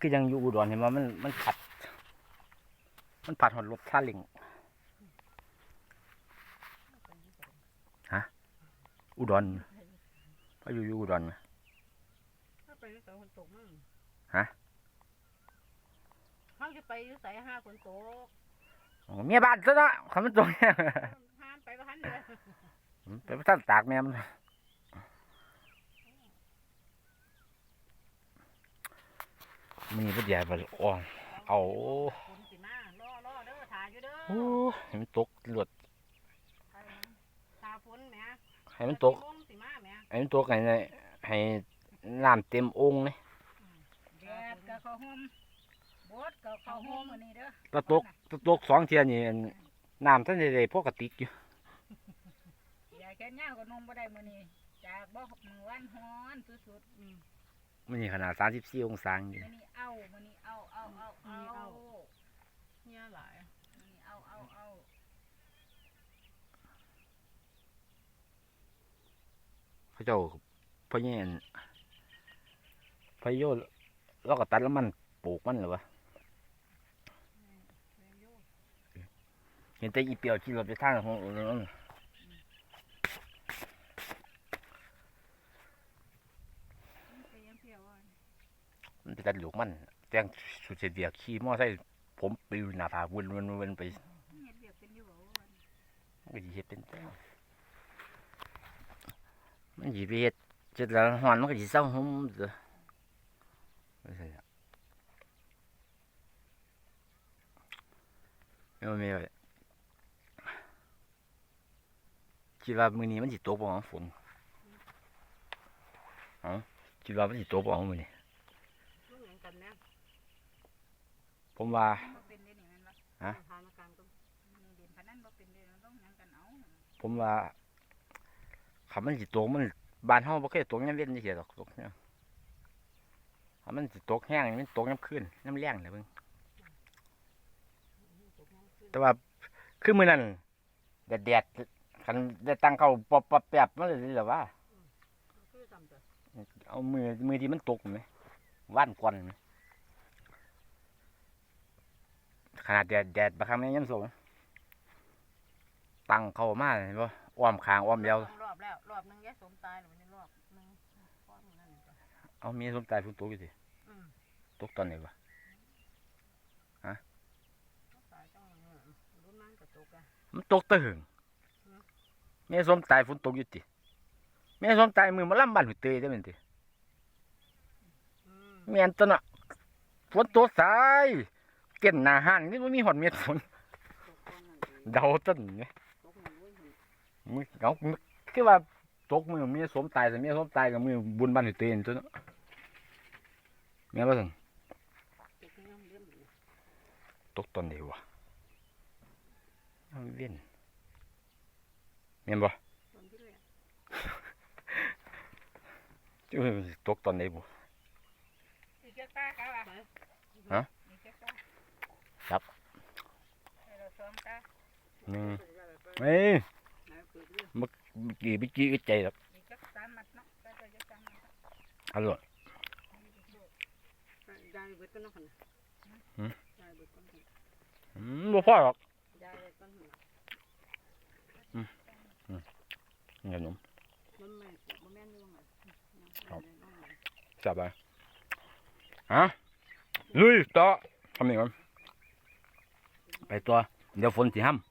คือยังอยู่อุดรเห็นว่ามันมันผัด มันผัดหอดรถซาเลิงฮะอุดรพาอยู่อยู่อุดรไหมถ้าไปอยู่ใส่ฝนตกมั่งฮะเขาจะไปอยู่ใส่ห้าฝนตกอ๋อเมียบ้านซะเนาะคำมันตรงเนี่ยห้ามไปบ้านเดียวไปพระท่านตากแม่มัน มีปัญญาไปอ่อนเอาฝนสิมาล่อล่อเด้อถ่ายอยู่เด้อโอ้ให้มันตกหลวดถ่าฝนแหม่ให้มันตกโงสิมาแหม่ให้มันตกให้ในให้น้ำเต็มองค์เลยแดดกับข้าวหอมบดกับข้าวหอมมื้อนี้เด้อตะตกตะตกสองเทียนี่น้ำท่านได้พวกกระติกอยู่อย่าแค่ย่างก็นมบ่ได้มื้อนี้จากบ่มื้อวันฮ้อนสุดๆอื มมันนี่ขนาดสามสิบสี่องศาอยู่มื้อนี้เอามื้อนี้เอาเอาเอาเอาเนี่ยหลายมื้อนี้เอาเอาเอาเขาเจ้าพ่อแย่นพะโยเราก็ตัดแล้วมันปลูกมันเหรอวะแม่นอยู่เห็นแต่อีเปียวขี่รถไปทางของนั่นไปยังเพียวอะ มันไปตัดลูกมันแจ้งสุดเสียเดียขี่มอไซค์ผมปิวหน้าผาวนวนวนไปเฮ็ดเวียกเป็นอยู่บ่วันมันก็สิเฮ็ดเป็นต้วมันสิไปเฮ็ดเจ็ดแล้วหอนมันก็สิเศร้าหุ่มเด้อไม่ใช่อะไม่ว่ไม่ว่าคิดว่ามื้อนี้มันสิตกบ่ของฝนอ้าคิดว่ามันสิตกบ่ของมื้อนี้ ลูกหยังกันแม่ ผมว่าบ่เป็นเด้นี่แม่นบ่ฮะทานอาการก็นี่เด่นพนันบ่เป็นเด้ต้องหยังกันเอาผมว่าคำมันสิตกมันบ้านเฮาบ่เคยตกยามเว้นจังซี่ดอกตกเนี่ยถ้ามันสิตกแห้งนี่มันตกยามคืนยามแล้งแหละเบิ่งตกน้ำขึ้นแต่ว่าคือมื้อนั้นแดดๆคันได้ตั้งเข้าปอบปอบแปบมันเลยเหรอว่าคือจำตัวเอามือมือที่มันตกไหมว่านกวนไหม ขนาดแดดแดดบางครั้งยังสูงตั้งเข้ามาเห็นบ่อ้อมคางอ้อมเดียวรอบแล้วรอบหนึงแยกสมตายหรือมันรอบหนึงก้อนนั่นจ้ะเอาเมียสมตายพุ่นตกอยู่สิอืมตกตอนไหนวะตายต้องเออรุ่นนั้นก็ตกอะมันตกตะหึงเมียสมตายฝนตกอยู่ติเมียสมตายมือมาล่ำบ้านหุยเตยได้เป็นติอืมเมียนตัวน่ะฝนตกสาย เก่นหนาหันนี่มันมีหอดเมียฝนตกก้อนนั่นเองเดาต้นไงตกหนึ่งเว้ยหนึ่งมือเอาคือว่าตกมือเมียสมตายแต่เมียสมตายกับมือบุญบ้านหุยเตยนี่ตัวเนาะเมียว่าสังตกน้ำเลี้ยงอยู่ตกตอนไหนวะเอาเวียนเมียนบ่ตอนที่แรกจุ้ยมันสิตกตอนไหนบ่อีกจักตาครับอะฮะอีกจักตา ครับให้เราซ้อมตาหนึ่งไปได้ไปเอ้ยไหนเปิดเรื่องเมื่อกี้เมื่อกี้ก็ใจแล้วอีกจักสามมัดเนาะตาตัวจักสามมัดเนาะอร่อยยายเบิดต้นน้ำขนาดหืมยายเบิดต้นขนาดอืมบ่พอหรอกยายเบิดต้นขนาดขนมมันไม่มันแม่นอยู่ไงครับจับไปฮะลุยต่อทำยังไง ไปตัว เดี๋ยวฝนสิห้ำ